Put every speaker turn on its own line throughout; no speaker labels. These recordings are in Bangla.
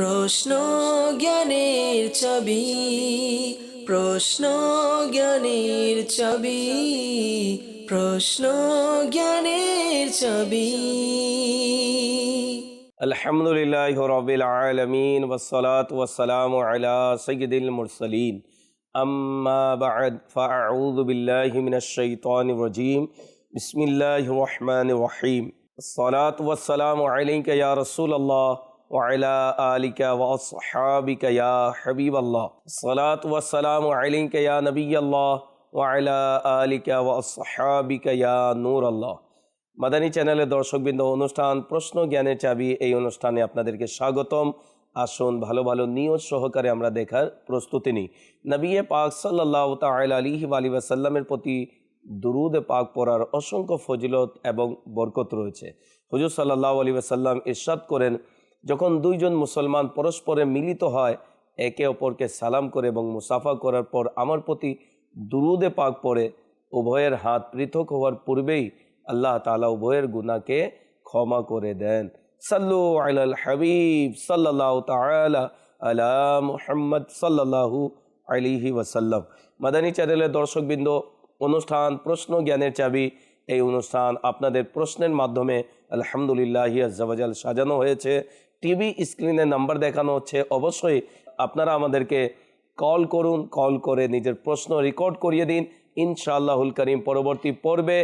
প্রশ্ন জ্ঞানের ছবি প্রশ্ন জ্ঞানের ছবি প্রশ্ন জ্ঞানের ছবি
الحمد لله رب العالمين والصلاة والسلام على سيد المرسلين أما بعد فأعوذ بالله من الشيطان الرجيم بسم الله الرحمن الرحيم الصلاة والسلام عليك يا رسول الله وعلى آلك وأصحابك يا حبيب الله الصلاة والسلام عليك يا نبي الله وعلى آلك وأصحابك يا نور الله মাদানী চ্যানেলের দর্শকবৃন্দ অনুষ্ঠান প্রশ্ন জ্ঞানের চাবি এই অনুষ্ঠানে আপনাদেরকে স্বাগতম আসুন ভালো ভালো নিয়ত সহকারে আমরা দেখার প্রস্তুতি নিই নবিয়ে পাক সাল্লাহ তাল আলিহি আলী ওয়াসাল্লামের প্রতি দুরুদ পাক পড়ার অসংখ্য ফজিলত এবং বরকত রয়েছে হুজুর সাল্লাহ আলী ওয়াসাল্লাম ইরশাদ করেন যখন দুইজন মুসলমান পরস্পরে মিলিত হয়, একে অপরকে সালাম করে এবং মুসাফা করার পর আমার প্রতি দুরুদে পাক পড়ে, উভয়ের হাত পৃথক হওয়ার পূর্বেই আল্লাহ তালা উভয়ের গুনাকে ক্ষমা করে দেন। সাল্লু আলাল হাবিব সাল্লাহ তালা আলা মুহাম্মদ সাল্লাহু আলিহি ওয়াসাল্লাম। মাদানী চ্যানেলের দর্শকবৃন্দ, অনুষ্ঠান প্রশ্ন জ্ঞানের চাবি, এই অনুষ্ঠান আপনাদের প্রশ্নের মাধ্যমে আলহামদুলিল্লাহ আজাল সাজানো হয়েছে। টিভি স্ক্রিনে নাম্বার দেখানো হচ্ছে। অবশ্যই আপনারা আমাদেরকে কল করুন, কল করে নিজের প্রশ্ন রেকর্ড করিয়ে দিন। ইনশাআল্লাহুল করিম, পরবর্তী পর্বে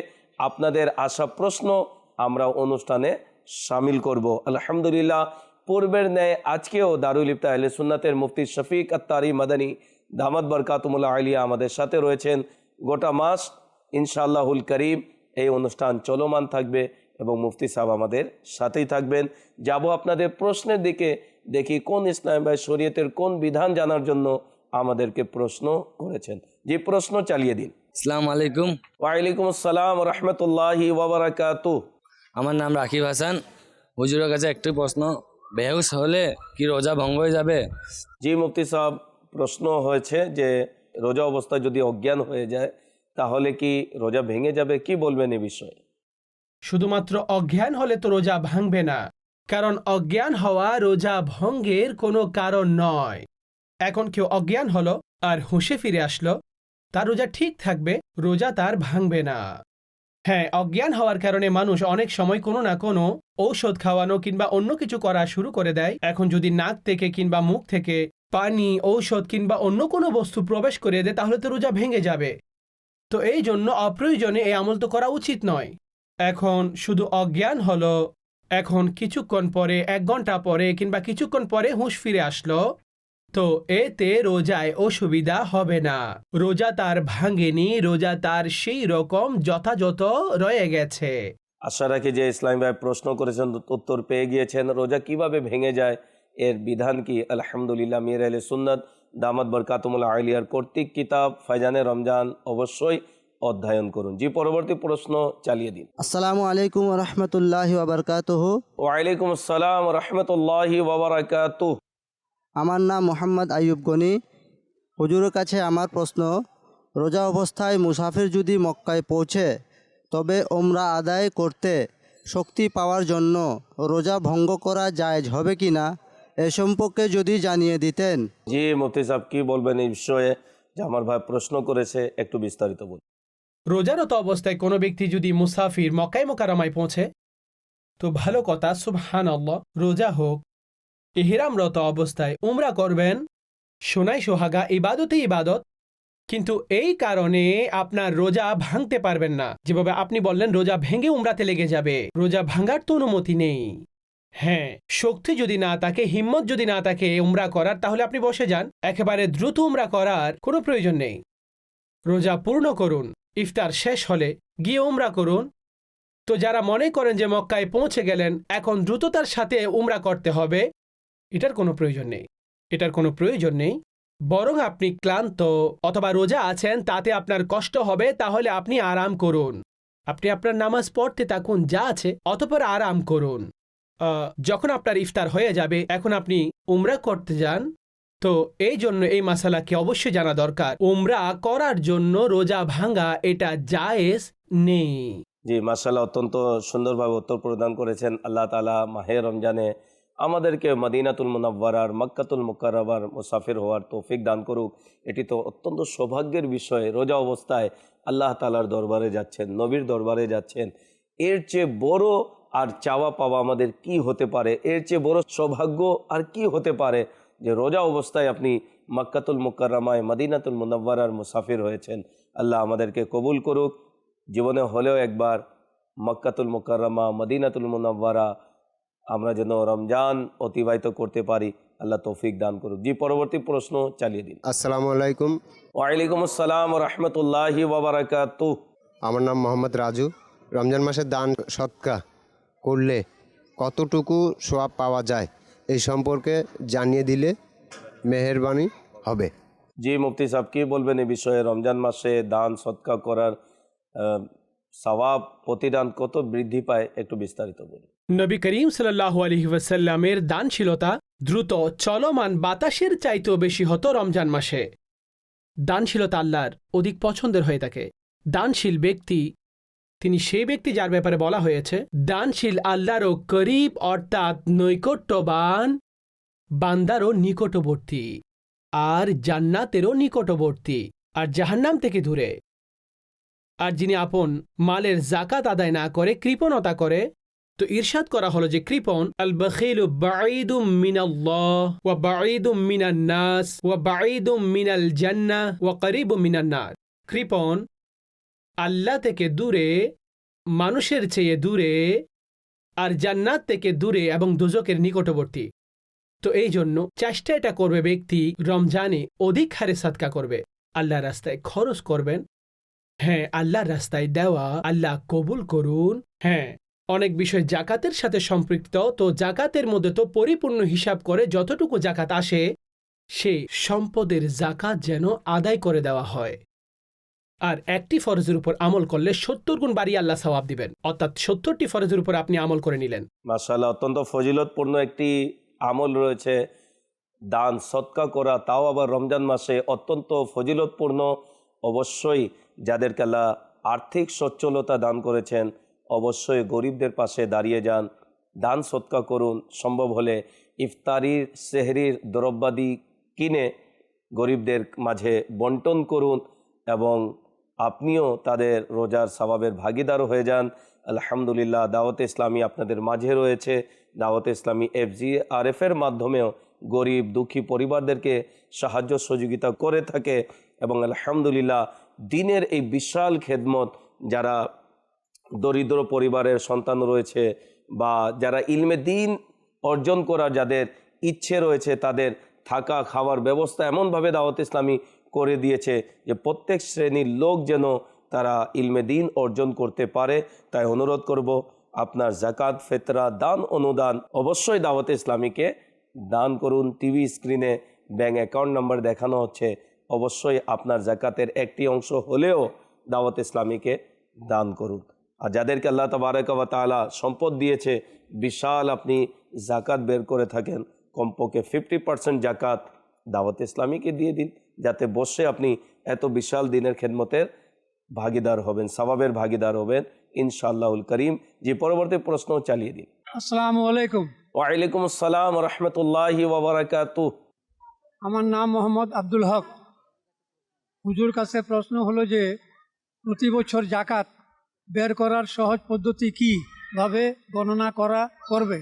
আপনাদের আসা প্রশ্ন আমরা অনুষ্ঠানে সামিল করব। আলহামদুলিল্লাহ, পূর্বের ন্যায় আজকেও দারুল ইফতা আহলে সুন্নাতের মুফতি শফিক আত্তারি মাদানী দামাদ বরকাতুমুল্লাহ আলিয়া আমাদের সাথে রয়েছেন। গোটা মাস ইনশাআল্লাহুল করিম, এই অনুষ্ঠান চলমান থাকবে। এবং মুফতি সাহেব আমাদের সাথেই থাকবেন। যাব আপনাদের প্রশ্নের দিকে দেখি কোন ইসলাম ভাই শরীয়তের কোন বিধান জানার জন্য আমাদেরকে প্রশ্ন করেছেন। যে প্রশ্ন চালিয়ে দিন।
আসসালাম আলাইকুম।
ওয়ালাইকুম আসসালাম রহমতুল্লাহি ওবরাকাতু
আমার নাম রাকিব হাসান। হুজুরের কাছে একটি প্রশ্ন বেহুস হলে কি রোজা ভঙ্গ হয়ে যাবে?
জি মুফতি সাহেব প্রশ্ন হয়েছে যে রোজা অবস্থায় যদি অজ্ঞান হয়ে যায় তাহলে কি রোজা ভেঙে যাবে? কি বলবেন এ বিষয়ে?
শুধুমাত্র অজ্ঞান হলে তো রোজা ভাঙবে না, কারণ অজ্ঞান হওয়া রোজা ভঙ্গের কোনো কারণ নয়। এখন কেউ অজ্ঞান হলো আর হুঁশে ফিরে আসলো, তার রোজা ঠিক থাকবে, রোজা তার ভাঙবে না। হ্যাঁ অজ্ঞান হওয়ার কারণে মানুষ অনেক সময় কোনো না কোনো ঔষধ খাওয়ানো কিংবা অন্য কিছু করা শুরু করে দেয়। এখন যদি নাক থেকে কিংবা মুখ থেকে পানি, ঔষধ কিংবা অন্য কোনো বস্তু প্রবেশ করে দেয়, তাহলে তো রোজা ভেঙে যাবে। তো এই জন্য অপ্রয়োজনে এই আমল তো করা উচিত নয়। এখন শুধু অজ্ঞান হলো। এখন কিছুক্ষণ পরে, এক ঘণ্টা পরে কিংবা কিছুক্ষণ পরে হুঁশ ফিরে আসলো। তো এতে রোজায় অসুবিধা হবে না। রোজা তার ভাঙেনি রোজা তার সেই রকম যথাযথ রয়ে গেছে।
আশা রাখি যে ইসলাম ভাই প্রশ্ন করেছেন, উত্তর পেয়ে গিয়েছেন। রোজা কীভাবে ভেঙে যায়, এর বিধান কি? আলহামদুলিল্লাহ, মির আলী সুন্নত দামাদ বরকাতুমুল্লাহ আলিয়ার কর্তৃক কিতাব ফাইজানে রমজান অবশ্যই অধ্যয়ন করুন। জি পরবর্তী প্রশ্ন চালিয়ে দিন।
আসসালামু আলাইকুম রহমতুল্লাহি ওবরকাতহ।
ওয়ালাইকুম আসসালাম রহমতুল্লাহি ওবরাকাতু
আমার নাম মোহাম্মদ আইয়ুব গনি। হুজুরের কাছে আমার প্রশ্ন রোজা অবস্থায় মুসাফির যদি মক্কায় পৌঁছে তবে ওমরা আদায় করতে শক্তি পাওয়ার জন্য রোজা ভঙ্গ করা জায়েজ হবে কি না এ সম্পর্কে যদি জানিয়ে দিতেন।
জি মুফতি সাহেব কি বলবেন এই বিষয়ে? যে আমার ভাই প্রশ্ন করেছে একটু বিস্তারিত বলুন।
রোজারত অবস্থায় কোনো ব্যক্তি যদি মুসাফির মক্কায় মোকারামায় পৌঁছে, তো ভালো কথা সুবহান আল্লাহ রোজা হোক। ইহিরামরত অবস্থায় উমরা করবেন, সোনাই সোহাগা, ইবাদতে ইবাদত। কিন্তু এই কারণে আপনার রোজা ভাঙতে পারবেন না। যেভাবে আপনি বললেন, রোজা ভেঙে উমরাতে লেগে যাবে। রোজা ভাঙার তো অনুমতি নেই। হ্যাঁ শক্তি যদি না থাকে, হিম্মত যদি না থাকে উমরা করার, তাহলে আপনি বসে যান। একেবারে দ্রুত উমরা করার কোনো প্রয়োজন নেই। রোজা পূর্ণ করুন। ইফতার শেষ হলে গিয়ে উমরা করুন। তো যারা মনে করেন যে মক্কায় পৌঁছে গেলেন, এখন দ্রুততার সাথে উমরা করতে হবে। এটার কোনো প্রয়োজন নেই। এটার কোনো প্রয়োজন নেই। বরং আপনি ক্লান্ত অথবা রোজা আছেন, তাতে আপনার কষ্ট হবে, তাহলে আপনি আরাম করুন। আপনি আপনার নামাজ পড়তে থাকুন, যা আছে, অতপর আরাম করুন। যখন আপনার ইফতার হয়ে যাবে, এখন আপনি উমরা করতে যান। তো এই জন্য এই মাসালাকে অবশ্যই জানা দরকার। উমরা করার জন্য রোজা ভাঙা এটা জায়েজ নেই।
জি মাসাল্লাহ অত্যন্ত সুন্দরভাবে উত্তর প্রদান করেছেন আল্লাহ তালা মাহে রমজানে। আমাদেরকে মদিনাতুল মুনাব্বারার মক্কাতুল মুকাররবার মুসাফির হওয়ার তৌফিক দান করুক। এটি তো অত্যন্ত সৌভাগ্যের বিষয়। রোজা অবস্থায় আল্লাহ তালার দরবারে যাচ্ছেন, নবীর দরবারে যাচ্ছেন। এর চেয়ে বড় আর চাওয়া পাওয়া আমাদের কি হতে পারে? এর চেয়ে বড় সৌভাগ্য আর কি হতে পারে? যে রোজা অবস্থায় আপনি মক্কাতুল মুকাররমায় মদিনাতুল মুনাব্বারার মুসাফির হয়েছেন আল্লাহ আমাদেরকে কবুল করুক। জীবনে হলেও একবার মক্কাতুল মুকাররমা মদিনাতুল মুনাব্বারা আমরা যেন রমজান অতিবাহিত করতে পারি আল্লাহ তৌফিক দান করুক। জি পরবর্তী প্রশ্ন চালিয়ে দিন।
আসসালামু আলাইকুম।
ওয়ালাইকুম আসসালাম রহমতুল্লাহি ওবরাকাত
আমার নাম মোহাম্মদ রাজু। রমজান মাসের দান সৎকা করলে কতটুকু সোয়াব পাওয়া যায়? এই সম্পর্কে জানিয়ে দিলে মেহেরবানি হবে।
জি মুফতি সাহেব কি বলবেন এই বিষয়ে? রমজান মাসে দান সৎকা করার সওয়াব প্রতিদান কত বৃদ্ধি পায়? একটু বিস্তারিত বলুন।
নবী করিম সাল্লাহ আলহি ওয়াসাল্লামের দানশীলতা দ্রুত চলমান বাতাসের চাইতেও বেশি হতো রমজান মাসে। দানশীলতা আল্লাহর অধিক পছন্দের হয়ে থাকে। দানশীল ব্যক্তি তিনি সেই ব্যক্তি যার ব্যাপারে বলা হয়েছে, দানশীল আল্লাহরও করিব অর্থাৎ নৈকট্যবান, বান্দারও নিকটবর্তী, আর জান্নাতেরও নিকটবর্তী, আর জাহান্নাম থেকে দূরে। আর যিনি আপন মালের জাকাত আদায় না করে, কৃপণতা করে, তো ইরশাদ করা হলো যে কৃপণ আল বখিলু বাঈদুম মিনাল্লাহ, ওয়া বাঈদুম মিনান নাস, ওয়া বাঈদুম মিনাল জান্নাহ, ওয়া করিবুম মিনান নার। আল্লাহ থেকে দূরে, মানুষের চেয়ে দূরে, আর জান্নাত থেকে দূরে এবং দুজকের নিকটবর্তী। তো এই জন্য চেষ্টা এটা করবে ব্যক্তি রমজানে অধিক হারে সাদকা করবে। আল্লাহ রাস্তায় খরচ করবেন। হ্যাঁ আল্লাহর রাস্তায় দেওয়া আল্লাহ কবুল করুন। হ্যাঁ অনেক বিষয় জাকাতের সাথে সম্পৃক্ত, তো জাকাতের মধ্যে তো পরিপূর্ণ হিসাব করে যতটুকু জাকাত আসে, সে সম্পদের জাকাত যেন আদায় করে দেওয়া হয়। আর একটি ফরজের উপর আমল করলে সত্তর গুণ বাড়ি আল্লাহ সওয়াব দিবেন। অর্থাৎ সত্তরটি ফরজের উপর আপনি আমল করে নিলেন।
মাশাআল্লাহ, অত্যন্ত ফজিলতপূর্ণ একটি আমল রয়েছে। দান সৎকা করা, তাও আবার রমজান মাসে অত্যন্ত ফজিলতপূর্ণ। অবশ্যই যাদেরকে আল্লাহ আর্থিক সচ্ছলতা দান করেছেন, অবশ্যই গরিবদের পাশে দাঁড়িয়ে যান। দান সৎকা করুন, সম্ভব হলে ইফতারির, সেহরির দ্রব্যাদি কিনে গরিবদের মাঝে বন্টন করুন এবং আপনিও তাদের রোজার স্বভাবের ভাগিদার হয়ে যান। আলহামদুলিল্লাহ, দাওয়াতে ইসলামী আপনাদের মাঝে রয়েছে। দাওয়াতে ইসলামী এফজি আর এর মাধ্যমেও গরিব, দুঃখী পরিবারদেরকে সাহায্য সহযোগিতা করে থাকে এবং আলহামদুলিল্লাহ, দিনের এই বিশাল খেদমত যারা দরিদ্র পরিবারের সন্তান রয়েছে বা যারা ইলমে দিন অর্জন করার যাদের ইচ্ছে রয়েছে তাদের থাকা, খাওয়ার ব্যবস্থা এমনভাবে দাওয়াত ইসলামী করে দিয়েছে যে প্রত্যেক শ্রেণির লোক যেন তারা ইলমে দিন অর্জন করতে পারে। তাই অনুরোধ করব, আপনার জাকাত ফেতরা, দান, অনুদান অবশ্যই দাওয়াত ইসলামীকে দান করুন। টিভি স্ক্রিনে ব্যাঙ্ক অ্যাকাউন্ট নাম্বার দেখানো হচ্ছে, অবশ্যই আপনার জাকাতের একটি অংশ হলেও দাওয়াত ইসলামীকে দান করুন। আর যাদেরকে আল্লাহ তবারক বা তাআলা সম্পদ দিয়েছে, বিশাল আপনি জাকাত বের করে থাকেন। কমপক্ষে ফিফটি পার্সেন্ট জাকাত দাওয়াত ইসলামীকে দিয়ে দিন। যাতে বসে আপনি এত বিশাল দিনের খেদমতের ভাগিদার হবেন সবাবের ভাগিদার হবেন ইনশাআল্লাহুল করিম। যে পরবর্তী প্রশ্ন চালিয়ে দিন
আসসালামু আলাইকুম।
ওয়ালাইকুম আসসালাম রহমতুল্লাহি ওবরাকাতু
আমার নাম মোহাম্মদ আব্দুল হক। হুজুর কাছে প্রশ্ন হলো যে প্রতি বছর জাকাত বের করার সহজ পদ্ধতি কি? ভাবে গণনা করা করবে।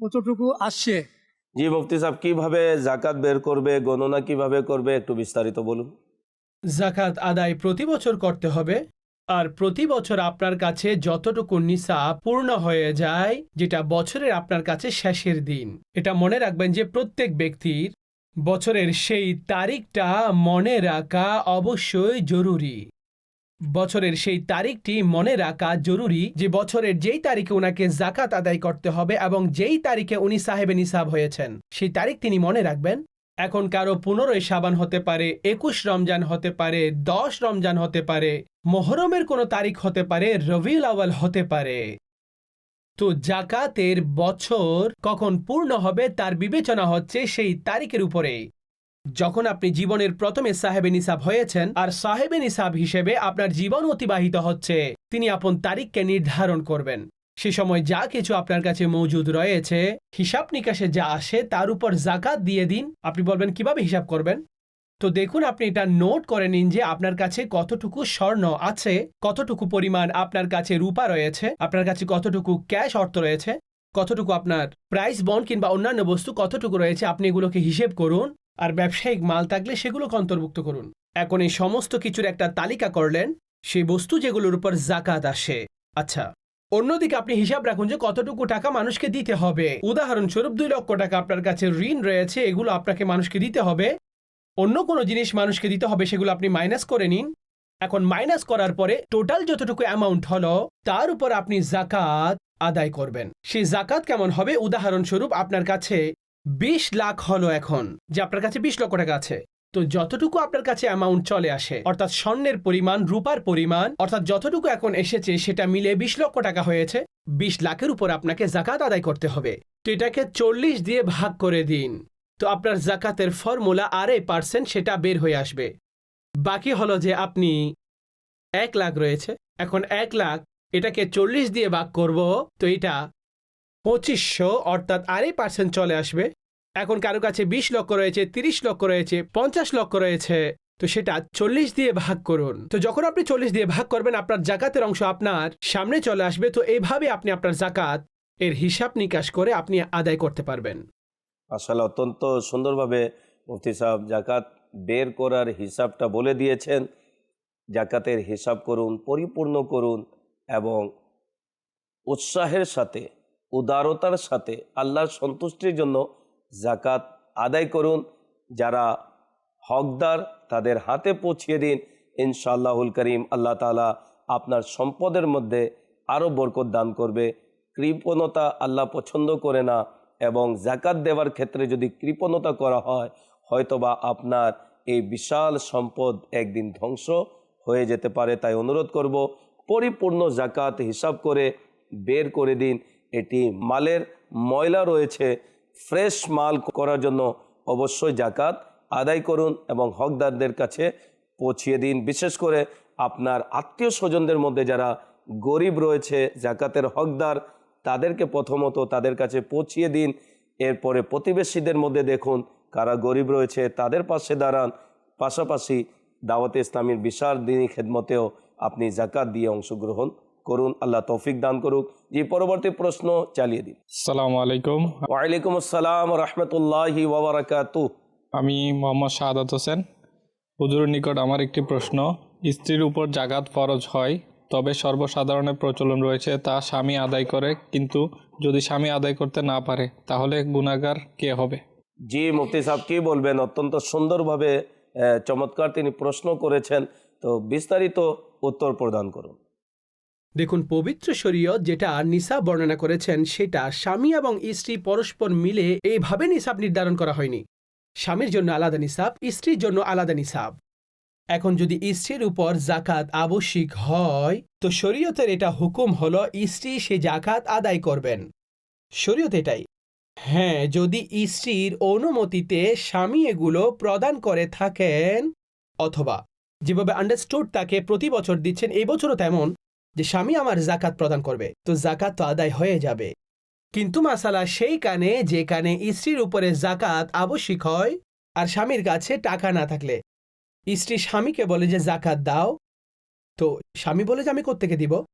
কতটুকু আসছে?
জি, মুফতি সাহেব, কীভাবে জাকাত বের করবে, গণনা কীভাবে করবে, একটু বিস্তারিত বলুন।
জাকাত আদায় প্রতি বছর করতে হবে, আর প্রতি বছর আপনার কাছে যতটুকু নিসা পূর্ণ হয়ে যায়, যেটা বছরের আপনার কাছে শেষের দিন। এটা মনে রাখবেন যে প্রত্যেক ব্যক্তির বছরের সেই তারিখটা মনে রাখা অবশ্যই জরুরি। বছরের সেই তারিখটি মনে রাখা জরুরি যে বছরের যেই তারিখে ওনাকে জাকাত আদায় করতে হবে এবং যেই তারিখে উনি সাহেবে নিসাব হয়েছেন, সেই তারিখ তিনি মনে রাখবেন? এখন কারও পনেরোই সাবান হতে পারে, একুশ রমজান হতে পারে, দশ রমজান হতে পারে, মোহরমের কোনো তারিখ হতে পারে, রবিউল আওয়াল হতে পারে। তো জাকাতের বছর কখন পূর্ণ হবে তার বিবেচনা হচ্ছে সেই তারিখের উপরে যখন আপনি জীবনের প্রথমে সাহেবে নিসাব হয়েছেন, আর সাহেবে নিসাব হিসেবে আপনার জীবন অতিবাহিত হচ্ছে, তিনি আপন তারিখকে নির্ধারণ করবেন। সে সময় যা কিছু আপনার কাছে মজুদ রয়েছে, হিসাব নিকাশে যা আসে তার উপর জাকাত দিয়ে দিন। আপনি বলবেন, কীভাবে হিসাব করবেন? তো দেখুন, আপনি এটা নোট করে নিন যে আপনার কাছে কতটুকু স্বর্ণ আছে, কতটুকু পরিমাণ আপনার কাছে রূপা রয়েছে, আপনার কাছে কতটুকু ক্যাশ অর্থ রয়েছে, কতটুকু আপনার প্রাইস বন্ড কিংবা অন্যান্য বস্তু কতটুকু রয়েছে, আপনি এগুলোকে হিসেব করুন। আর ব্যবসায়িক মাল থাকলে সেগুলোকে অন্তর্ভুক্ত করুন। এখন এই সমস্ত কিছুর একটা তালিকা করলেন, সেই বস্তু যেগুলোর উপর জাকাত আসে। আচ্ছা অন্যদিকে আপনি হিসাব রাখুন যে কতটুকু টাকা মানুষকে দিতে হবে। উদাহরণস্বরূপ দুই লক্ষ টাকা আপনার কাছে ঋণ রয়েছে, এগুলো আপনাকে মানুষকে দিতে হবে। অন্য কোনো জিনিস মানুষকে দিতে হবে, সেগুলো আপনি মাইনাস করে নিন। এখন মাইনাস করার পরে টোটাল যতটুকু অ্যামাউন্ট হলো, তার উপর আপনি জাকাত আদায় করবেন। সেই জাকাত কেমন হবে? উদাহরণস্বরূপ আপনার কাছে বিশ লাখ হলো এখন, যে আপনার কাছে বিশ লক্ষ টাকা আছে। তো যতটুকু আপনার কাছে অ্যামাউন্ট চলে আসে, অর্থাৎ স্বর্ণের পরিমাণ, রূপার পরিমাণ, অর্থাৎ যতটুকু এখন এসেছে, সেটা মিলে বিশ লক্ষ টাকা হয়েছে, বিশ লাখের উপর আপনাকে জাকাত আদায় করতে হবে। তো এটাকে চল্লিশ দিয়ে ভাগ করে দিন। তো আপনার জাকাতের ফর্মুলা আড়াই পার্সেন্ট সেটা বের হয়ে আসবে। বাকি হলো যে আপনি এক লাখ রয়েছে, এখন এক লাখ, এটাকে চল্লিশ দিয়ে ভাগ করব, তো এটা পঁচিশশো, অর্থাৎ আড়াই পার্সেন্ট চলে আসবে। এখন কারও কাছে বিশ লক্ষ রয়েছে, তিরিশ লক্ষ রয়েছে, পঞ্চাশ লক্ষ রয়েছে। তো সেটা চল্লিশ দিয়ে ভাগ করুন। তো যখন আপনি চল্লিশ দিয়ে ভাগ করবেন, আপনার জাকাতের অংশ আপনার সামনে চলে আসবে। তো এইভাবে আপনি আপনার জাকাত এর হিসাব নিকাশ করে আপনি আদায় করতে পারবেন।
আসলে অত্যন্ত সুন্দরভাবে মুফতি সাহেব জাকাত বের করার হিসাবটা বলে দিয়েছেন। জাকাতের হিসাব করুন, পরিপূর্ণ করুন এবং উৎসাহের সাথে উদারতার সাথে আল্লাহর সন্তুষ্টির জন্য জাকাত আদায় করুন। যারা হকদার, তাদের হাতে পৌঁছিয়ে দিন। ইনশাআল্লাহুল করিম আল্লাহ তালা আপনার সম্পদের মধ্যে আরও বরকত দান করবে। কৃপণতা আল্লাহ পছন্দ করে না এবং জাকাত দেওয়ার ক্ষেত্রে যদি কৃপণতা করা হয়, হয়তোবা আপনার এই বিশাল সম্পদ একদিন ধ্বংস হয়ে যেতে পারে। তাই অনুরোধ করব, পরিপূর্ণ জাকাত হিসাব করে বের করে দিন। এটি মালের ময়লা রয়েছে। ফ্রেশ মাল করার জন্য অবশ্যই জাকাত আদায় করুন এবং হকদারদের কাছে পৌঁছিয়ে দিন। বিশেষ করে আপনার আত্মীয় স্বজনদের মধ্যে যারা গরিব রয়েছে, জাকাতের হকদার, তাদেরকে প্রথমত তাদের কাছে পৌঁছিয়ে দিন। এরপরে প্রতিবেশীদের মধ্যে দেখুন কারা গরিব রয়েছে, তাদের পাশে দাঁড়ান। পাশাপাশি দাওয়াতে ইসলামীর বিশাল দিনী খেদমতেও আপনি জাকাত দিয়ে অংশগ্রহণ করুন আল্লাহ তৌফিক দান করুক। যে পরবর্তী প্রশ্ন চালিয়ে দিন।
আসসালামু আলাইকুম।
ওয়ালাইকুম আসসালাম রহমতুল্লাহি ওবরাকাতু
আমি মোহাম্মদ শাহাদাত হোসেন। হুজুরের নিকট আমার একটি প্রশ্ন। স্ত্রীর উপর জাগাত ফরজ হয় তবে সর্বসাধারণের প্রচলন রয়েছে তা স্বামী আদায় করে কিন্তু যদি স্বামী আদায় করতে না পারে তাহলে গুণাগার কে হবে?
জি মুফতি সাহেব কি বলবেন? অত্যন্ত সুন্দরভাবে চমৎকার তিনি প্রশ্ন করেছেন। তো বিস্তারিত উত্তর প্রদান করুন।
দেখুন, পবিত্র শরীয়ত যেটা নিসাব বর্ণনা করেছেন, সেটা স্বামী এবং স্ত্রী পরস্পর মিলে এইভাবে নিসাব নির্ধারণ করা হয়নি। স্বামীর জন্য আলাদা নিসাব, স্ত্রীর জন্য আলাদা নিসাব। এখন যদি স্ত্রীর উপর জাকাত আবশ্যিক হয়, তো শরীয়তের এটা হুকুম হলো, স্ত্রী সে জাকাত আদায় করবেন। শরীয়ত এটাই। হ্যাঁ যদি স্ত্রীর অনুমতিতে স্বামী এগুলো প্রদান করে থাকেন, অথবা যেভাবে আন্ডারস্টুড তাকে প্রতি বছর দিচ্ছেন এই বছরও তেমন যে স্বামী আমার জাকাত প্রদান করবে, তো জাকাত তো আদায় হয়ে যাবে। কিন্তু মাসালা সেই কানে, যে কানে স্ত্রীর উপরে জাকাত আবশ্যিক হয়, আর স্বামীর কাছে টাকা না থাকলে। স্ত্রী স্বামীকে বলে যে জাকাত দাও। তো স্বামী বলে যে, আমি কোত্থেকে দিব?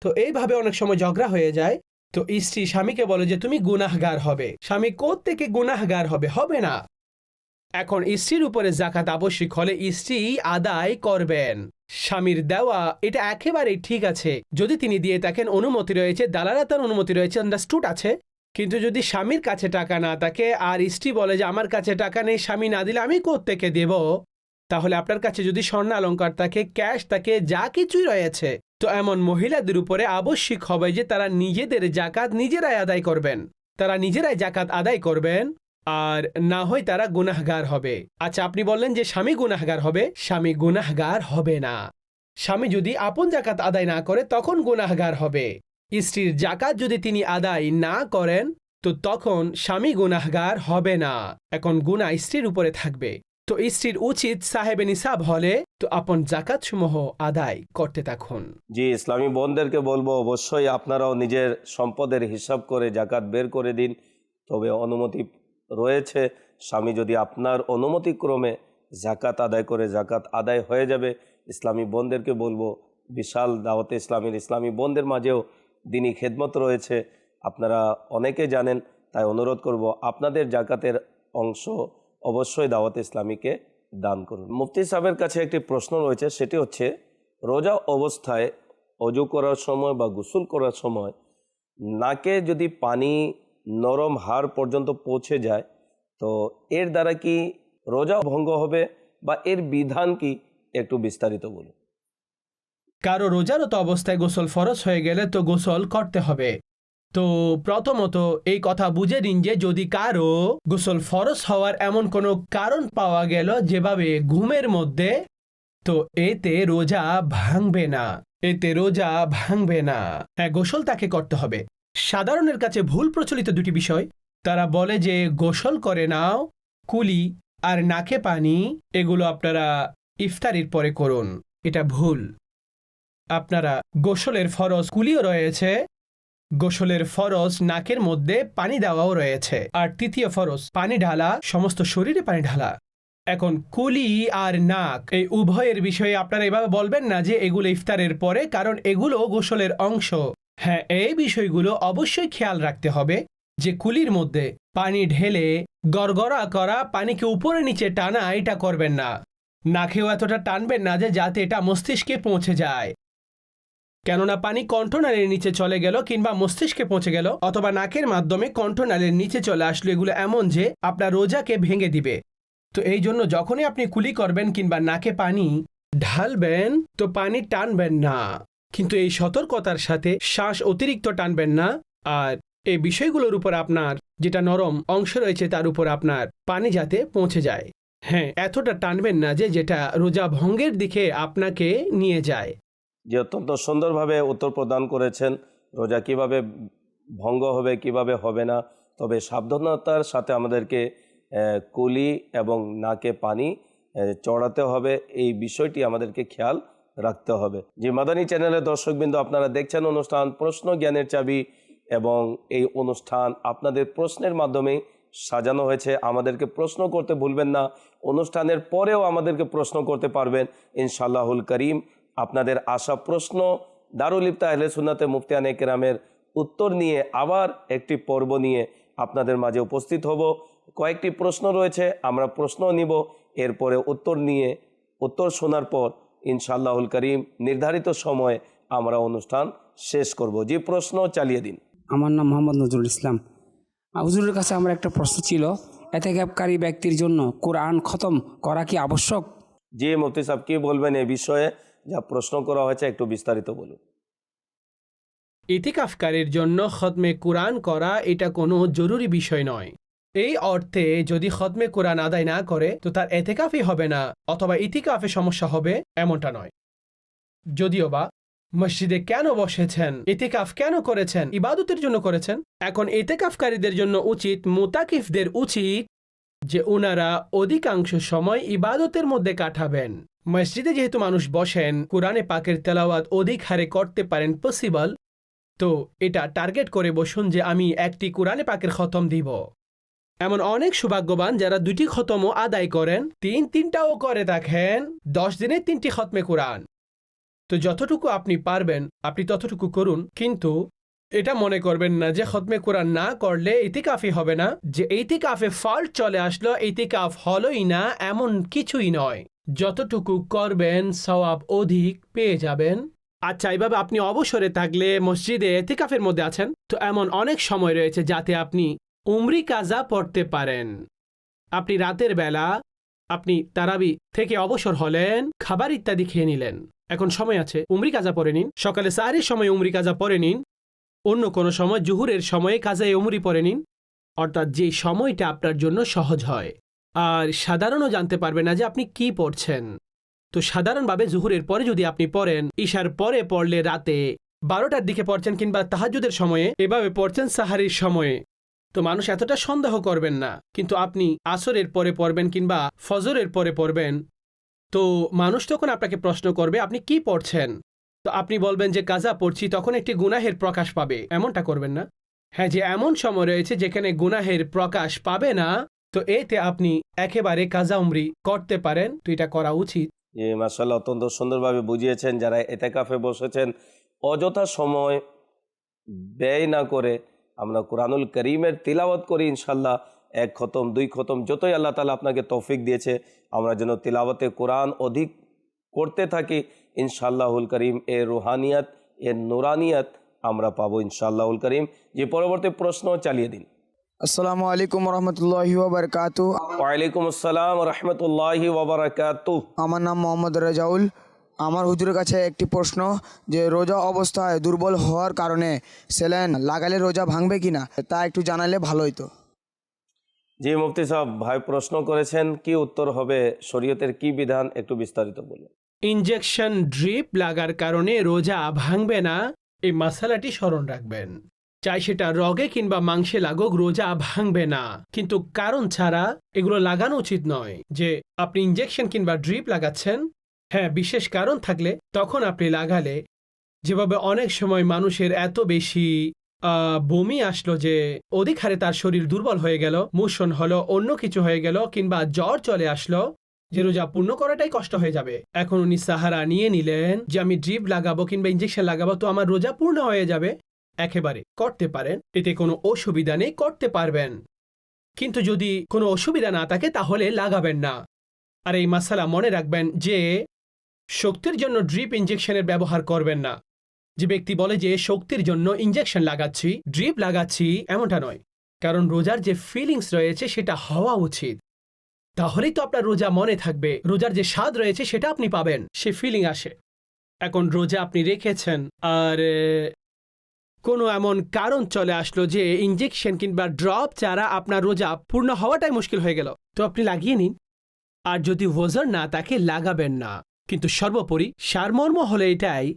তো এইভাবে অনেক সময় ঝগড়া হয়ে যায়। তো স্ত্রী স্বামীকে বলে যে, তুমি গুনাহগার হবে। স্বামী কোত্থেকে গুনাহগার হবে? হবে না। এখন স্ত্রীর উপরে জাকাত আবশ্যিক হলে স্ত্রী আদায় করবেন। স্বামীর দেওয়া, এটা একেবারেই ঠিক আছে। যদি তিনি দিয়ে থাকেন, অনুমতি রয়েছে দালালা তার অনুমতি রয়েছে আন্ডারস্টুড আছে। কিন্তু যদি স্বামীর কাছে টাকা না থাকে, আর স্ত্রী বলে যে, আমার কাছে টাকা নেই, স্বামী না দিলে আমি কোত্থেকে দেব? তাহলে আপনার কাছে যদি স্বর্ণ অলঙ্কার থাকে, ক্যাশ থাকে, যা কিছুই রয়েছে, তো এমন মহিলাদের উপরে আবশ্যিক হবে যে, তারা নিজেদের জাকাত নিজেরাই আদায় করবেন। তারা নিজেরাই জাকাত আদায় করবেন। আর না হয় তারা গুনাহগার হবে। আচ্ছা আপনি বললেন যে স্বামী গুনাহগার হবে, স্বামী গুনাহগার হবে না। স্বামী যদি আপন জাকাত আদায় না করে, তখন গুনাহগার হবে। স্ত্রীর জাকাত যদি তিনি আদায় না করেন, তো তখন স্বামী গুনাহগার হবে না। এখন গুনাহ স্ত্রীর উপরে থাকবে। তো স্ত্রীর উচিত সাহেবে নিসাব হলে, তো আপন জাকাত সমূহ আদায় করতে থাকুন।
জি, ইসলামী বোনদেরকে বলব, অবশ্যই আপনারাও নিজের সম্পদের হিসাব করে জাকাত বের করে দিন। তবে অনুমতি রয়েছে। স্বামী যদি আপনার অনুমতিক্রমে জাকাত আদায় করে জাকাত আদায় হয়ে যাবে, ইসলামী বোনদেরকে বলব, বিশাল দাওয়াতে ইসলামীর ইসলামী বোনদের মাঝেও দিনই খেদমত রয়েছে। আপনারা অনেকে জানেন, তাই অনুরোধ করব, আপনাদের জাকাতের অংশ অবশ্যই দাওয়াতে ইসলামীকে দান করুন। মুফতি সাহেবের কাছে একটি প্রশ্ন রয়েছে, সেটি হচ্ছে, রোজা অবস্থায় অজু করার সময় বা গোসল করার সময় নাকে যদি পানি নরম হাড় পর্যন্ত পৌঁছে যায়, তো এর দ্বারা কি রোজা ভঙ্গ হবে বা এর বিধান কি? একটু বিস্তারিত বলুন।
কারও রোজারত অবস্থায় গোসল ফরজ হয়ে গেলে তো গোসল করতে হবে। তো প্রথমত এই কথা বুঝে নিন যে যদি কারও গোসল ফরজ হওয়ার এমন কোনো কারণ পাওয়া গেল যেভাবে ঘুমের মধ্যে, তো এতে রোজা ভাঙবে না। এতে রোজা ভাঙবে না। হ্যাঁ গোসল তাকে করতে হবে। সাধারণের কাছে ভুল প্রচলিত দুটি বিষয়। তারা বলে যে, গোসল করে নাও, কুলি আর নাকে পানি, এগুলো আপনারা ইফতারির পরে করুন। এটা ভুল। আপনারা গোসলের ফরজ কুলিও রয়েছে, গোসলের ফরজ নাকের মধ্যে পানি দেওয়াও রয়েছে। আর তৃতীয় ফরজ, পানি ঢালা, সমস্ত শরীরে পানি ঢালা। এখন কুলি আর নাক, এই উভয়ের বিষয়ে আপনারা এভাবে বলবেন না যে, এগুলো ইফতারের পরে, কারণ এগুলো গোসলের অংশ। হ্যাঁ এই বিষয়গুলো অবশ্যই খেয়াল রাখতে হবে যে কুলির মধ্যে পানি ঢেলে গড়গড়া করা, পানিকে উপরে নিচে টানা এটা করবেন না। নাকেও এতটা টানবেন না যে যাতে এটা মস্তিষ্কে পৌঁছে যায়। কেননা পানি কণ্ঠনালীর নিচে চলে গেল কিংবা মস্তিষ্কে পৌঁছে গেল অথবা নাকের মাধ্যমে কণ্ঠনালীর নিচে চলে আসলো, এগুলো এমন যে আপনার রোজাকে ভেঙে দিবে। তো এই জন্য যখনই আপনি কুলি করবেন কিংবা নাকে পানি ঢালবেন, তো পানি টানবেন না। কিন্তু এই সতর্কতার সাথে শ্বাস অতিরিক্ত টানবেন না। আর এই বিষয়গুলোর উপর আপনার যেটা নরম অংশ রয়েছে তার উপর আপনার পানি যাতে পৌঁছে যায়। হ্যাঁ এতটা টানবেন না যে যেটা রোজা ভঙ্গের দিকে আপনাকে নিয়ে যায়।
যে অত্যন্ত সুন্দরভাবে উত্তর প্রদান করেছেন, রোজা কীভাবে ভঙ্গ হবে, কীভাবে হবে না, তবে সাবধানতার সাথে আমাদেরকে কুলি এবং নাকে পানি চড়াতে হবে। এই বিষয়টি আমাদেরকে খেয়াল রাখতে হবে। যে মাদানী চ্যানেলের দর্শকবৃন্দ, আপনারা দেখছেন অনুষ্ঠান প্রশ্ন জ্ঞানের চাবি এবং এই অনুষ্ঠান আপনাদের প্রশ্নের মাধ্যমে সাজানো হয়েছে। আমাদেরকে প্রশ্ন করতে ভুলবেন না। অনুষ্ঠানের পরেও আমাদেরকে প্রশ্ন করতে পারবেন। ইনশাল্লাহুল করিম, আপনাদের আসা প্রশ্ন দারুল ইফতা আহলে সুন্নাতে মুফতিয়ানে কেরামের উত্তর নিয়ে আবার একটি পর্ব নিয়ে আপনাদের মাঝে উপস্থিত হব। কয়েকটি প্রশ্ন রয়েছে, আমরা প্রশ্ন নিব, এরপরে উত্তর নিয়ে, উত্তর শোনার পর ইনশাআল্লাহুল করিম। নির্ধারিত সময়ে আমরা অনুষ্ঠান শেষ করব। যে প্রশ্ন চালিয়ে দিন।
আমার নাম মোহাম্মদ নজরুল ইসলাম। হুজুরের কাছে আমার একটা প্রশ্ন ছিল এতেকাপকারী ব্যক্তির জন্য কোরআন খতম করা কি আবশ্যক?
যে মুফতি সাহেব কি বলবেন এ বিষয়ে? যা প্রশ্ন করা হয়েছে একটু বিস্তারিত বলুন।
ইতিকাফকারীর জন্য খতমে কোরআন করা এটা কোনো জরুরি বিষয় নয়। এই অর্থে যদি খতমে কোরআন আদায় না করে, তো তার এতেকাফই হবে না, অথবা ইতিকাফে সমস্যা হবে, এমনটা নয়। যদিও বা, মসজিদে কেন বসেছেন, ইতিকাফ কেন করেছেন, ইবাদতের জন্য করেছেন, এখন ইতিকাফকারীদের জন্য উচিত, মুতাকিফদের উচিত যে ওনারা অধিকাংশ সময় ইবাদতের মধ্যে কাটাবেন। মসজিদে যেহেতু মানুষ বসেন, কোরআনে পাকের তেলাওয়াত অধিক হারে করতে পারেন পসিবল তো এটা টার্গেট করে বসুন যে আমি একটি কোরআনে পাকের খতম দিব। এমন অনেক সৌভাগ্যবান যারা দুটি খতমও আদায় করেন। তিন তিনটাও করে থাকেন। দশ দিনে তিনটি খতমে কোরআন। তো যতটুকু আপনি পারবেন, আপনি ততটুকু করুন। কিন্তু এটা মনে করবেন না যে খতমে কোরআন না করলে এতে ইতিকাফি হবে না। যে ইতিকাফে ফল্ট চলে আসলো, ইতিকাফ হলোই না, এমন কিছুই নয়। যতটুকু করবেন, সওয়াব অধিক পেয়ে যাবেন। আচ্ছা এইভাবে আপনি অবসরে থাকলে মসজিদে এতিকাফের মধ্যে আছেন? তো এমন অনেক সময় রয়েছে যাতে আপনি উমরি কাজা পড়তে পারেন। আপনি রাতের বেলা আপনি তারাবি থেকে অবসর হলেন, খাবার ইত্যাদি খেয়ে নিলেন। এখন সময় আছে, উমরি কাজা পরে নিন। সকালে সারির সময় উমরি কাজা পরে নিন। অন্য কোনো সময় জুহুরের সময়ে কাজায় উমরি পরে নিন। অর্থাৎ যে সময়টা আপনার জন্য সহজ হয়। আর সাধারণও জানতে পারবে না যে আপনি কি পড়ছেন। তো সাধারণভাবে জুহুরের পরে যদি আপনি পড়েন, ঈশার পরে পড়লে রাতে বারোটার দিকে পড়ছেন কিংবা তাহাজুদের সময়ে এভাবে পড়ছেন সাহারির সময়ে। তো মানুষ এতটা সন্দেহ করবেন না, কিন্তু আপনি আসরের পরে পড়বেন কিংবা ফজরের পরে পড়বেন, তো মানুষ তখন আপনাকে প্রশ্ন করবে, আপনি কি পড়ছেন? তো আপনি বলবেন যে, কাজা পড়ছি। তখন একটি গুনাহের প্রকাশ পাবে। এমনটা করবেন না। হ্যাঁ যে এমন সময় রয়েছে যেখানে গুনাহের প্রকাশ পাবে না, তো এতে আপনি একেবারে কাজা উমরি করতে পারেন। তো এটা করা উচিত।
যে মাসাল্লাহ অত্যন্ত সুন্দরভাবে বুঝিয়েছেন যারা এতে কাফে বসেছেন। অযথা সময় ব্যয় না করে আমরা কোরআনুল করিমের তিলাওয়াত করি ইনশাল্লাহ এক খতম দুই খতম যতই আল্লাহ তালা আপনাকে তৌফিক দিয়েছে আমরা যেন তিলাওয়াতে কোরআন অধিক করতে থাকি ইনশাল্লাহুল করিম এর রুহানিয়াত এর নুরানিয়াত আমরা পাবো ইনশাল্লাহুল করিম। যে পরবর্তী প্রশ্ন চালিয়ে দিন।
আসসালামু আলাইকুম রহমতুল্লাহি ওবরকাত
ওয়ালাইকুম আসসালাম রহমতুল্লাহি ওবরাকাতুহ।
আমার নাম মোহাম্মদ রাজাউল। আমার হুজুরের কাছে একটি প্রশ্ন যে রোজা অবস্থায় দুর্বল হওয়ার কারণে সেলেন লাগালে রোজা ভাঙবে কিনা তা একটু জানালে ভালো হতো
জি মুফতি সাহেব ভাই প্রশ্ন করেছেন কি উত্তর হবে শরীয়তের কি বিধান একটু বিস্তারিত বলুন।
ইনজেকশন ড্রিপ লাগার কারণে রোজা ভাঙবে না এই মশালাটি স্মরণ রাখবেন। চাই সেটা রগে কিংবা মাংসে লাগুক রোজা ভাঙবে না। কিন্তু কারণ ছাড়া এগুলো লাগানো উচিত নয় যে আপনি ইনজেকশন কিংবা ড্রিপ লাগাচ্ছেন হ্যাঁ বিশেষ কারণ থাকলে তখন আপনি লাগালে যেভাবে অনেক সময় মানুষের এত বেশি বমি আসলো যে অধিক হারে তার শরীর দুর্বল হয়ে গেল, মোশন হলো, অন্য কিছু হয়ে গেল, কিংবা জ্বর চলে আসলো, যে রোজা পূর্ণ করাটাই কষ্ট হয়ে যাবে। এখন উনি সাহারা নিয়ে নিলেন যে আমি ড্রিপ লাগাবো কিংবা ইঞ্জেকশন লাগাবো, তো আমার রোজা পূর্ণ হয়ে যাবে। একেবারে করতে পারেন, এতে কোনো অসুবিধা নেই, করতে পারবেন। কিন্তু যদি কোনো অসুবিধা না থাকে, তাহলে লাগাবেন না। আর এই মাসালা মনে রাখবেন যে শক্তির জন্য ড্রিপ ইঞ্জেকশনের ব্যবহার করবেন না। যে ব্যক্তি বলে যে, শক্তির জন্য ইঞ্জেকশন লাগাচ্ছি, ড্রিপ লাগাচ্ছি, এমনটা নয়। কারণ রোজার যে ফিলিংস রয়েছে, সেটা হওয়া উচিত। তাহলেই তো আপনার রোজা মনে থাকবে। রোজার যে স্বাদ রয়েছে, সেটা আপনি পাবেন। সে ফিলিং আসে। এখন রোজা আপনি রেখেছেন, আর কোনো এমন কারণ চলে আসলো যে ইঞ্জেকশন কিংবা ড্রপ ছাড়া আপনার রোজা পূর্ণ হওয়াটাই মুশকিল হয়ে গেল। তো আপনি লাগিয়ে নিন। আর যদি ওজন না তাকে লাগাবেন না। কিন্তু সর্বোপরি সারমর্ম হলো এটাই,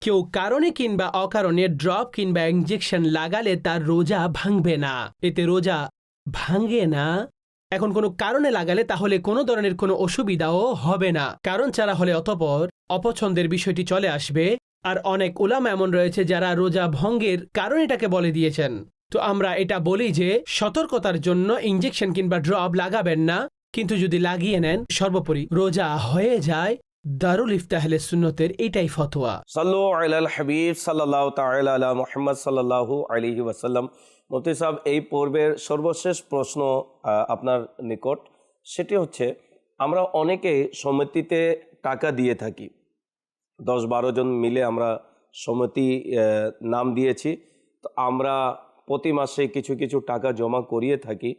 কেউ কারণে কিংবা অকারণে ড্রপ কিংবা ইঞ্জেকশন লাগালে তার রোজা ভাঙবে না। এতে রোজা ভাঙে না। এখন কোনো কারণে লাগালে তাহলে কোনো ধরনের কোনো অসুবিধাও হবে না। কারণ ছাড়া হলে অতপর অপছন্দের বিষয়টি চলে আসবে। আর অনেক ওলাম এমন রয়েছে যারা রোজা ভঙ্গের কারণ এটাকে বলে দিয়েছেন। তো আমরা এটা বলি যে সতর্কতার জন্য ইঞ্জেকশন কিংবা ড্রপ লাগাবেন না। কিন্তু যদি লাগিয়ে নেন, সর্বোপরি রোজা হয়ে যায়, দারুল ইফতাহলে সুন্নতের এটাই ফতোয়া।
সাল্লু আলাল হাবিব সাল্লাহ আলা মুহাম্মদ সাল্লাল্লাহু আলাইহি ওয়াসাল্লাম। মুফতি সাহেব, এই পর্বের সর্বশেষ প্রশ্ন আপনার নিকট। সেটি হচ্ছে, আমরা অনেকে সমিতিতে টাকা দিয়ে থাকি। দশ বারো জন মিলে আমরা সমিতি নাম দিয়েছি। তো আমরা প্রতি মাসে কিছু কিছু টাকা জমা করিয়ে থাকি।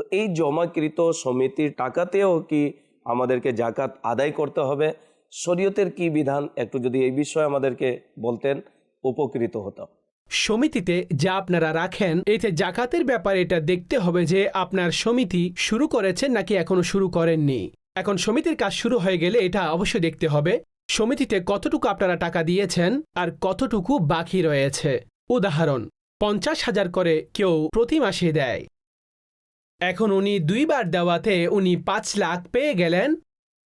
তো এই জমাকৃত সমিতির টাকাতেও কি আমাদেরকে জাকাত আদায় করতে হবে? শরীয়তের কি বিধান? একটু যদি এই বিষয়ে আমাদেরকে বলতেন, উপকৃত হতাম।
সমিতিতে যা আপনারা রাখেন, এতে জাকাতের ব্যাপারে এটা দেখতে হবে যে আপনার সমিতি শুরু করেছেন নাকি এখনও শুরু করেননি। এখন সমিতির কাজ শুরু হয়ে গেলে এটা অবশ্যই দেখতে হবে, সমিতিতে কতটুকু আপনারা টাকা দিয়েছেন আর কতটুকু বাকি রয়েছে। উদাহরণ, পঞ্চাশ হাজার করে কেউ প্রতি মাসে দেয়। এখন উনি দুইবার দেওয়াতে উনি পাঁচ লাখ পেয়ে গেলেন।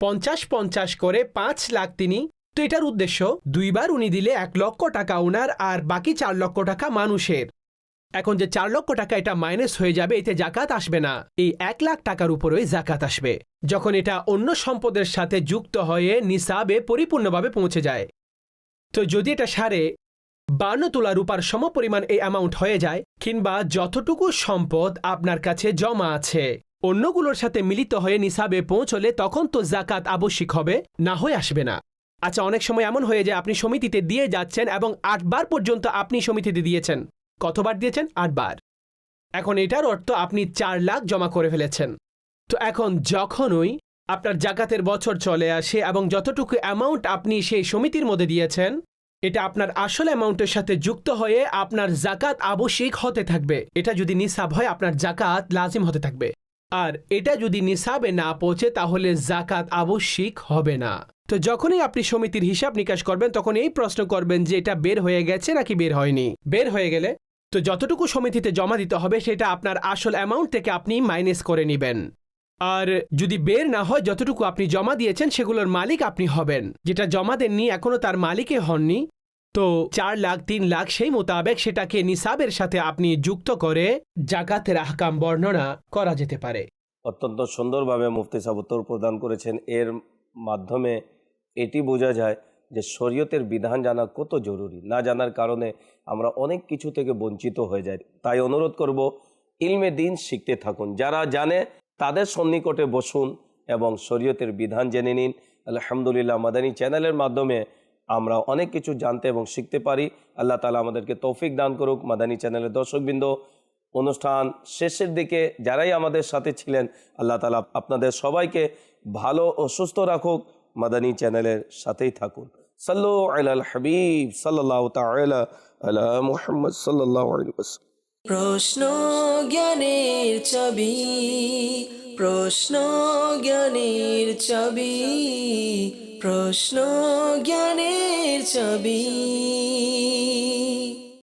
পঞ্চাশ পঞ্চাশ করে পাঁচ লাখ তিনি। তো এটার উদ্দেশ্য, দুইবার উনি দিলে এক লক্ষ টাকা ওনার আর বাকি চার লক্ষ টাকা মানুষের। এখন যে চার লক্ষ টাকা এটা মাইনাস হয়ে যাবে, এতে জাকাত আসবে না। এই এক লাখ টাকার উপরেই জাকাত আসবে। যখন এটা অন্য সম্পদের সাথে যুক্ত হয়ে নিসাবে পরিপূর্ণভাবে পৌঁছে যায়। তো যদি এটা সারে বান্ন তোলা রূপার সমপরিমাণ এই অ্যামাউন্ট হয়ে যায়, কিংবা যতটুকু সম্পদ আপনার কাছে জমা আছে। অন্যগুলোর সাথে মিলিত হয়ে নিসাবে পৌঁছলে তখন তো জাকাত আবশ্যিক হবে, না হয়ে আসবে না। আচ্ছা অনেক সময় এমন হয়ে যায়, আপনি সমিতিতে দিয়ে যাচ্ছেন এবং আটবার পর্যন্ত আপনি সমিতিতে দিয়েছেন। কতবার দিয়েছেন? আটবার। এখন এটার অর্থ আপনি চার লাখ জমা করে ফেলেছেন। তো এখন যখনই আপনার জাকাতের বছর চলে আসে এবং যতটুকু অ্যামাউন্ট আপনি সেই সমিতির মধ্যে দিয়েছেন এটা আপনার আসল অ্যামাউন্টের সাথে যুক্ত হয়ে আপনার জাকাত আবশ্যিক হতে থাকবে। এটা যদি নিসাব হয়, আপনার জাকাত লাজিম হতে থাকবে। আর এটা যদি নিসাবে না পৌঁছে, তাহলে জাকাত আবশ্যিক হবে না। তো যখনই আপনি সমিতির হিসাব নিকাশ করবেন, তখন এই প্রশ্ন করবেন যে, এটা বের হয়ে গেছে নাকি বের হয়নি? বের হয়ে গেলে তো যতটুকু সমিতিতে জমা দিতে হবে, সেটা আপনার আসল অ্যামাউন্ট থেকে আপনি মাইনাস করে নেবেন। আর যদি বের না হয়, যতটুকু আপনি জমা দিয়েছেন, সেগুলোর মালিক আপনি হবেন। যেটা জমা দেননি এখনও তার মালিকে হননি। তো চার লাখ, তিন লাখ, সেই মোতাবেক সেটাকে নিসাবের সাথে আপনি যুক্ত করে জাকাতের আহকাম বর্ণনা করা যেতে পারে।
অত্যন্ত সুন্দরভাবে মুফতি সাহেব উত্তর প্রদান করেছেন। এর মাধ্যমে এটি বোঝা যায় যে শরীয়তের বিধান জানা কত জরুরি। না জানার কারণে আমরা অনেক কিছু থেকে বঞ্চিত হয়ে যাই। তাই অনুরোধ করব, ইলমে দিন শিখতে থাকুন। যারা জানে তাদের সন্নিকটে বসুন এবং শরীয়তের বিধান জেনে নিন। আলহামদুলিল্লাহ, মাদানী চ্যানেলের মাধ্যমে আমরা অনেক কিছু জানতে এবং শিখতে পারি। আল্লাহ তালা আমাদেরকে তৌফিক দান করুক, মাদানী চ্যানেলের দর্শকবৃন্দ। অনুষ্ঠান শেষের দিকে যারাই আমাদের সাথে ছিলেন, আল্লাহ তালা আপনাদের সবাইকে ভালো ও সুস্থ রাখুক, মাদানী চ্যানেলের সাথেই থাকুন। সাল্লু আল হাবিব সাল্লাহ তালা মুহাম্মদ সাল্লাহ আলী।
প্রশ্ন জ্ঞানের ছবি প্রশ্ন জ্ঞানের ছবি প্রশ্ন জ্ঞানের ছবি